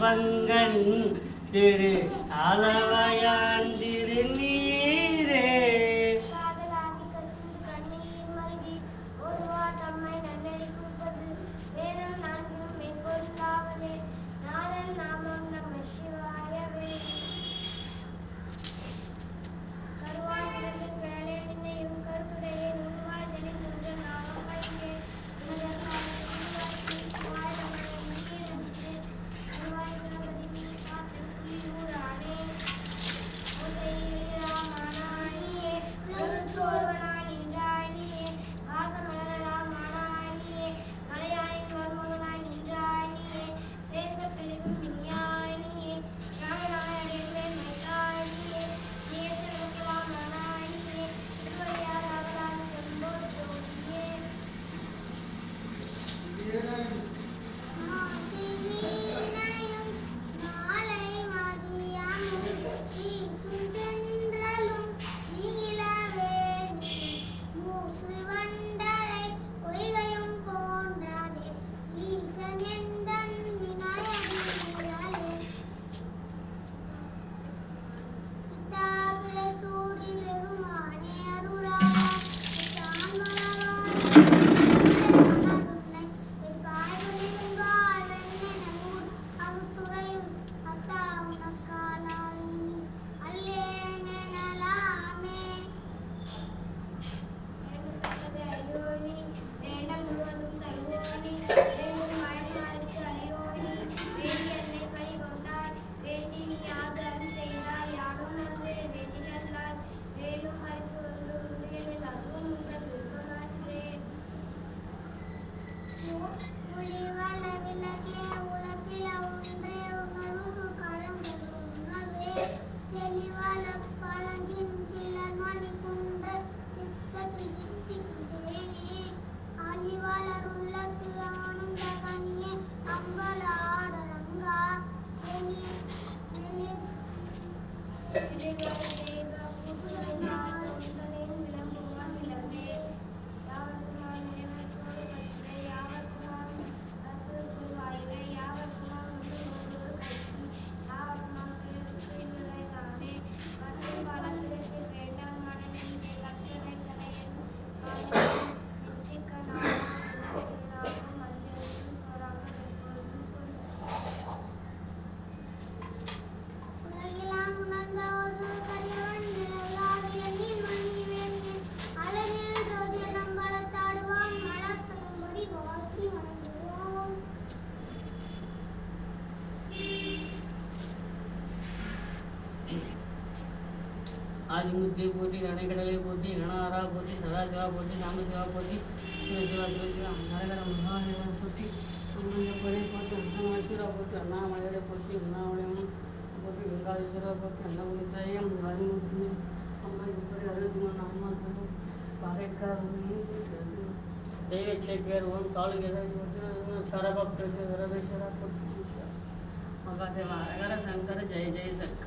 பங்கன் திரு அளவையான் திரு ఆదిముద్దే పోటీ గణగడలే పోటీ గణారా పోటీ సదాశివ పోటీ రామశివ పోటీ శివశివ శివశివ నరగడ మహాదేవ పోటీ పొరే పోటీ అన్నమేశ్వర పోటీ అన్నామయ్యర పోటీ ఉన్నామయం పోటీ వెంకటేశ్వర పోటీ అన్నముద్దయ్యం ఆదిముద్దు అమ్మాయి ఇప్పుడు అడుగుతున్న నామాలు పారెక్కారు దైవచ్చేకారు ఓం కాలు సరభక్త సరభేశ్వర పోటీ మగాదేవ హరగర శంకర జయ జయ శంకర.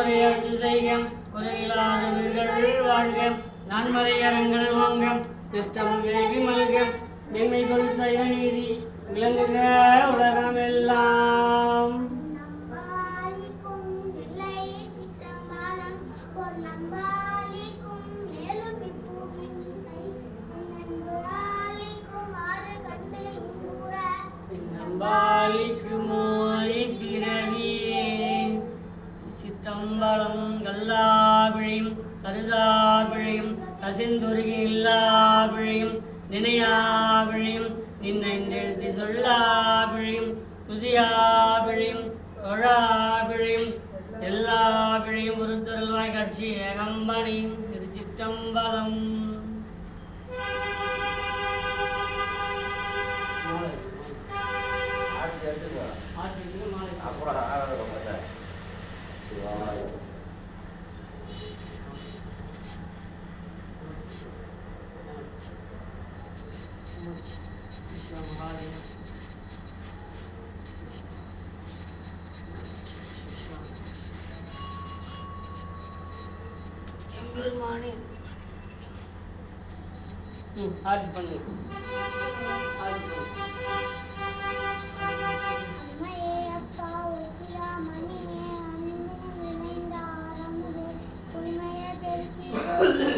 நன்மறை அரசு செய்க குறையில்லாத வீடுகளில் வாழ்க நன்மறை வாங்க திட்டம் விரைவி மல்க மென்மை கொள் சைவ நீதி விளங்குக உலகம் எல்லாம் கட்சி ஏகம்பணி திருச்சிற்றம்பலம் ஆட்சி எடுத்துங்க ஆற்றுக்கு மாலை. அப்புறம் ஆறாவது எம்பெருமானே ம் ஆட்சி பண்ணு. ஆட்சி பண்ணு.